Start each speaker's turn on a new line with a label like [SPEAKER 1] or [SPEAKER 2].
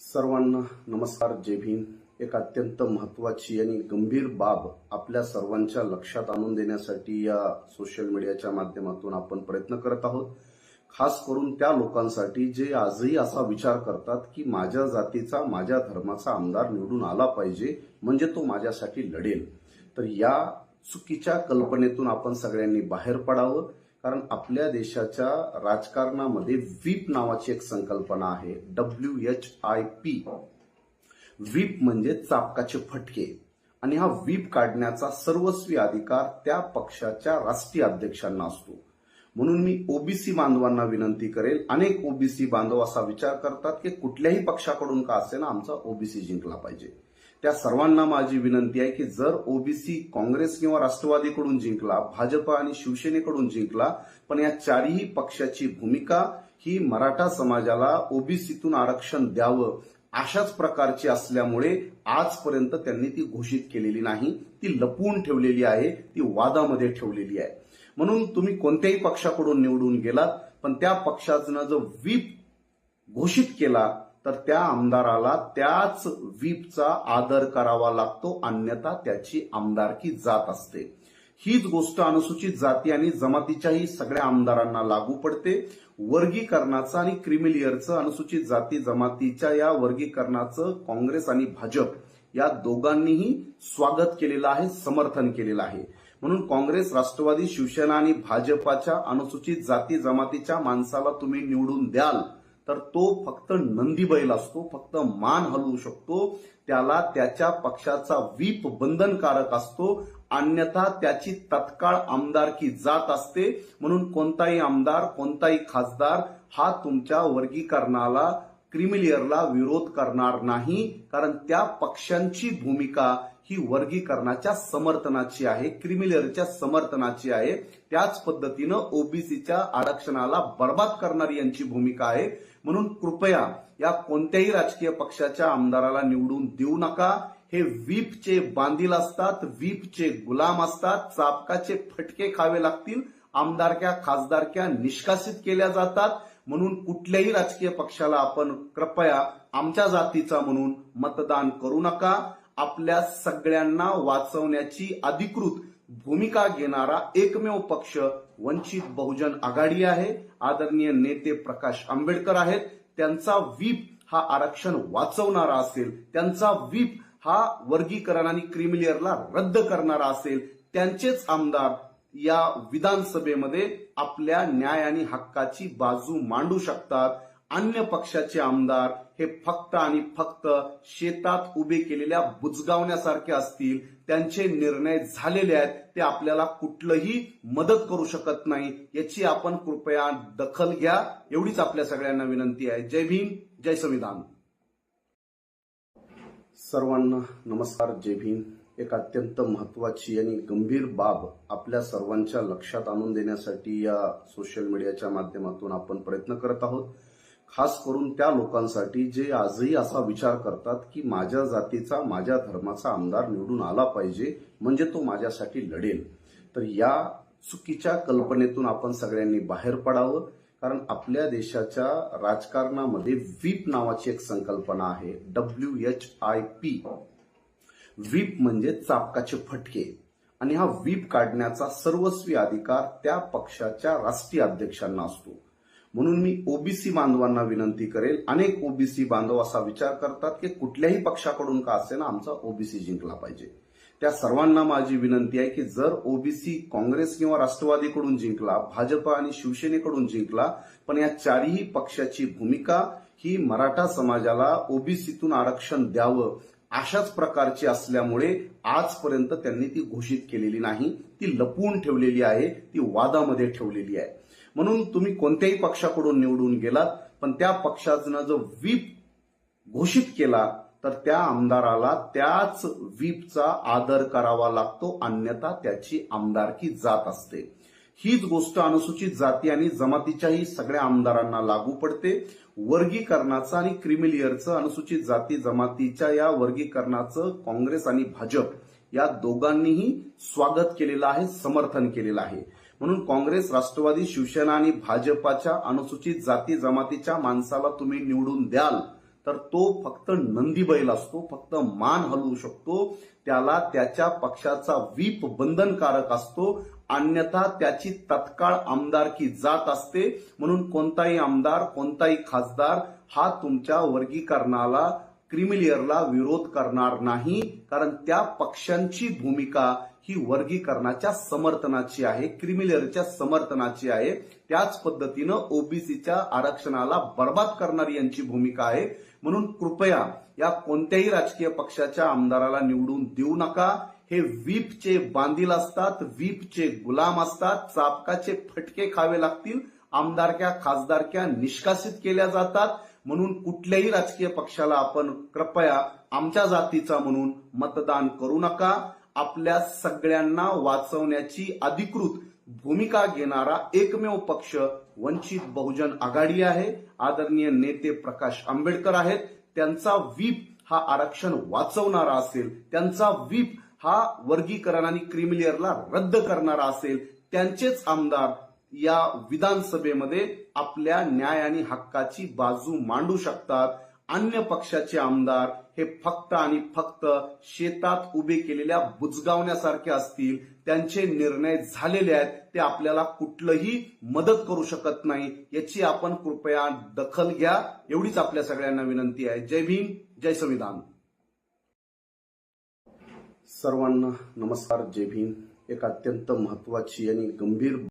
[SPEAKER 1] सर्वांना नमस्कार जय भीम. एक अत्यंत महत्वाची आणि गंभीर बाब आपल्या सर्वांच्या लक्षात आणून देण्यासाठी या सोशल मीडियाच्या माध्यमातून आपण प्रयत्न करत आहोत. खास करून त्या लोकांसाठी जे आजही असा विचार करतात की माझ्या जातीचा माझ्या धर्माचा आमदार निवडून आला पाहिजे म्हणजे तो माझ्यासाठी लढेल. तर या चुकीच्या कल्पनेतून आपण सगळ्यांनी बाहेर पडावं. कारण आपल्या देशाच्या राजकारणामध्ये व्हीप नावाची एक संकल्पना आहे W H I P whip म्हणजे चापकाचे फटके. आणि हा व्हीप काढण्याचा सर्वस्वी अधिकार त्या पक्षाच्या राष्ट्रीय अध्यक्षांना असतो. म्हणून मी ओबीसी बांधवांना विनंती करेल अनेक ओबीसी बांधव असा विचार करतात की कुठल्याही पक्षाकडून का असेना आमचा ओबीसी जिंकला पाहिजे. त्या सर्वांना माझी विनंती आहे की जर ओबीसी काँग्रेस किंवा राष्ट्रवादीकडून जिंकला भाजप आणि शिवसेनेकडून जिंकला पण या चारही पक्षाची भूमिका ही मराठा समाजाला ओबीसीतून आरक्षण द्यावं अशाच प्रकारची असल्यामुळे आजपर्यंत त्यांनी ती घोषित केलेली नाही. ती लपवून ठेवलेली आहे ती वादामध्ये ठेवलेली आहे. म्हणून तुम्ही कोणत्याही पक्षाकडून निवडून गेलात पण त्या पक्षानं जो व्हीप घोषित केला तर त्या आमदाराला त्याच व्हीपचा आदर करावा लागतो अन्यथा त्याची आमदारकी जात असते. हीच गोष्ट अनुसूचित जाती आणि जमातीच्याही सगळ्या आमदारांना लागू पडते. वर्गीकरणाचं आणि क्रिमिलियरचं अनुसूचित जाती जमातीच्या या वर्गीकरणाचं काँग्रेस आणि भाजप या दोघांनीही स्वागत केलेलं आहे समर्थन केलेलं आहे. म्हणून काँग्रेस राष्ट्रवादी शिवसेना आणि भाजपाच्या अनुसूचित जाती जमातीच्या माणसाला तुम्ही निवडून द्याल. तर तो फक्त नंदी बैल असतो फक्त मान हलवू शकतो त्याला त्याच्या पक्षाचा वीप बंधनकारक असतो अन्यथा त्याची तत्काळ आमदारकी जात असते. म्हणून कोणताही आमदार कोणताही खासदार हा तुमच्या वर्गीकरणाला क्रिमिलियरला विरोध करणार नाही कारण त्या पक्षांची भूमिका ही वर्गीकरणाच्या समर्थनाची आहे क्रिमिलियरच्या समर्थनाची आहे. त्याच पद्धतीनं ओबीसीच्या आरक्षणाला बर्बाद करणारी यांची भूमिका आहे. म्हणून कृपया या कोणत्याही राजकीय पक्षाच्या आमदाराला निवडून देऊ नका. हे व्हीपचे बांधील असतात व्हीपचे गुलाम असतात चापकाचे फटके खावे लागतील आमदारक्या खासदारक्या निष्कासित केल्या जातात. म्हणून कुठल्याही राजकीय पक्षाला आपण कृपया आमच्या जातीचा म्हणून मतदान करू नका. आपल्या सगळ्यांना वाचवण्याची अधिकृत भूमिका घेणारा एकमेव पक्ष वंचित बहुजन आघाडी आहे. आदरणीय नेते प्रकाश आंबेडकर आहेत. त्यांचा व्हीप हा आरक्षण वाचवणारा असेल त्यांचा व्हीप हा वर्गीकरण आणि क्रिमिलियरला रद्द करणारा असेल त्यांचेच आमदार या विधानसभेमध्ये आपल्या न्याय आणि हक्काची बाजू मांडू शकतात. अन्य पक्षाचे आमदार हे फक्त आणि फक्त शेतात उभे केलेल्या बुजगावण्यासारखे असतील त्यांचे निर्णय झालेले आहेत ते आपल्याला कुठलंही मदत करू शकत नाही याची आपण कृपया दखल घ्या एवढीच आपल्या सगळ्यांना विनंती आहे. जय भीम जय संविधान. सर्वांना नमस्कार जय भीम. एक अत्यंत महत्वाची आणि गंभीर बाब आपल्या सर्वांच्या लक्षात आणून देण्यासाठी या सोशल मीडियाच्या माध्यमातून आपण प्रयत्न करत आहोत. खास करून त्या लोकांसाठी जे आजही असा विचार करतात की माझ्या जातीचा माझ्या धर्माचा आमदार निवडून आला पाहिजे म्हणजे तो माझ्यासाठी लढेल. तर या चुकीच्या कल्पनेतून आपण सगळ्यांनी बाहेर पडावं कारण आपल्या देशाच्या राजकारणामध्ये व्हीप नावाची एक संकल्पना आहे W H I P whip म्हणजे चापकाचे फटके. आणि हा व्हीप काढण्याचा सर्वस्वी अधिकार त्या पक्षाच्या राष्ट्रीय अध्यक्षांना असतो. म्हणून मी ओबीसी बांधवांना विनंती करेल अनेक ओबीसी बांधव असा विचार करतात की कुठल्याही पक्षाकडून का असेना आमचा ओबीसी जिंकला पाहिजे. त्या सर्वांना माझी विनंती आहे की जर ओबीसी काँग्रेस किंवा राष्ट्रवादीकडून जिंकला भाजप आणि शिवसेनेकडून जिंकला पण या चारही पक्षाची भूमिका ही मराठा समाजाला ओबीसीतून आरक्षण द्यावं अशाच प्रकारची असल्यामुळे आजपर्यंत त्यांनी ती घोषित केलेली नाही. ती लपवून ठेवलेली आहे ती वादामध्ये ठेवलेली आहे. म्हणून तुम्ही कोणत्याही पक्षाकडून निवडून गेलात पण त्या पक्षानं जो व्हीप घोषित केला तर त्या आमदाराला त्याच व्हीपचा आदर करावा लागतो अन्यथा त्याची आमदारकी जात असते. हीच गोष्ट अनुसूचित जाती आणि जमातीच्याही सगळ्या आमदारांना लागू पडते. वर्गीकरणाचं आणि क्रिमिलियरचं अनुसूचित जाती जमातीच्या या वर्गीकरणाचं काँग्रेस आणि भाजप या दोघांनीही स्वागत केलेलं आहे समर्थन केलेलं आहे. म्हणून काँग्रेस राष्ट्रवादी शिवसेना आणि भाजपाच्या अनुसूचित जाती जमातीच्या माणसाला तुम्ही निवडून द्याल तर तो फक्त नंदी बैल असतो फक्त मान हलवू शकतो त्याला त्याच्या पक्षाचा वीप बंधनकारक असतो अन्यथा त्याची तत्काळ आमदारकी जात असते म्हणून कोणताही आमदार कोणताही खासदार हा तुमच्या वर्गीकरणाला क्रिमिलियरला विरोध करणार नाही कारण त्या पक्षांची भूमिका ही वर्गीकरणाच्या समर्थनाची आहे क्रिमिलरच्या समर्थनाची आहे. त्याच पद्धतीनं ओबीसीच्या आरक्षणाला बर्बाद करणारी यांची भूमिका आहे. म्हणून कृपया या कोणत्याही राजकीय पक्षाच्या आमदाराला निवडून देऊ नका. हे व्हीपचे बांधील असतात व्हीपचे गुलाम असतात चापकाचे फटके खावे लागतील आमदारक्या खासदारक्या निष्कासित केल्या जातात. म्हणून कुठल्याही राजकीय पक्षाला आपण कृपया आमच्या जातीचा म्हणून मतदान करू नका. आपल्या सगळ्यांना वाचवण्याची अधिकृत भूमिका घेणारा एकमेव पक्ष वंचित बहुजन आघाडी आहे. आदरणीय नेते प्रकाश आंबेडकर आहेत. त्यांचा व्हीप हा आरक्षण वाचवणारा असेल त्यांचा व्हीप हा वर्गीकरण आणि क्रिमिलियरला रद्द करणारा असेल त्यांचेच आमदार या विधानसभेमध्ये आपल्या न्याय आणि हक्काची बाजू मांडू शकतात. अन्य पक्षाचे आमदार हे फक्त आणि फक्त शेतात उभे केलेल्या बुजगावण्यासारखे असतील त्यांचे निर्णय झालेले आहेत ते आपल्याला कुठलंही मदत करू शकत नाही याची आपण कृपया दखल घ्या एवढीच आपल्या सगळ्यांना विनंती आहे. जय भीम जय संविधान. सर्वांना नमस्कार जय भीम. एक अत्यंत महत्वाची आणि गंभीर